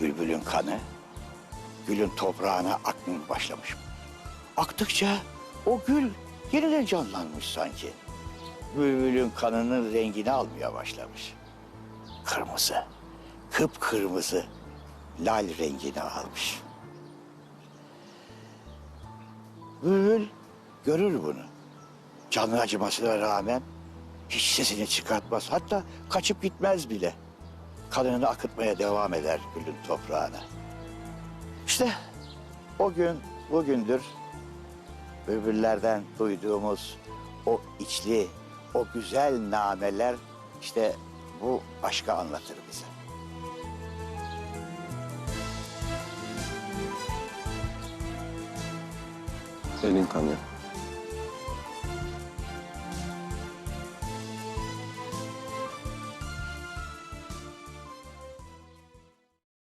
bülbülün kanı gülün toprağına akmaya başlamış. Aktıkça o gül yeniden canlanmış sanki. Bülbülün kanının rengini almaya başlamış. Kırmızı, kıpkırmızı, lal rengini almış. Bülbül görür bunu. Canı acımasına rağmen hiç sesini çıkartmaz. Hatta kaçıp gitmez bile. Kanını akıtmaya devam eder gülün toprağına. İşte o gün bugündür bülbüllerden duyduğumuz o içli, o güzel nameler işte bu aşkı anlatır bize. Elin kanıyor.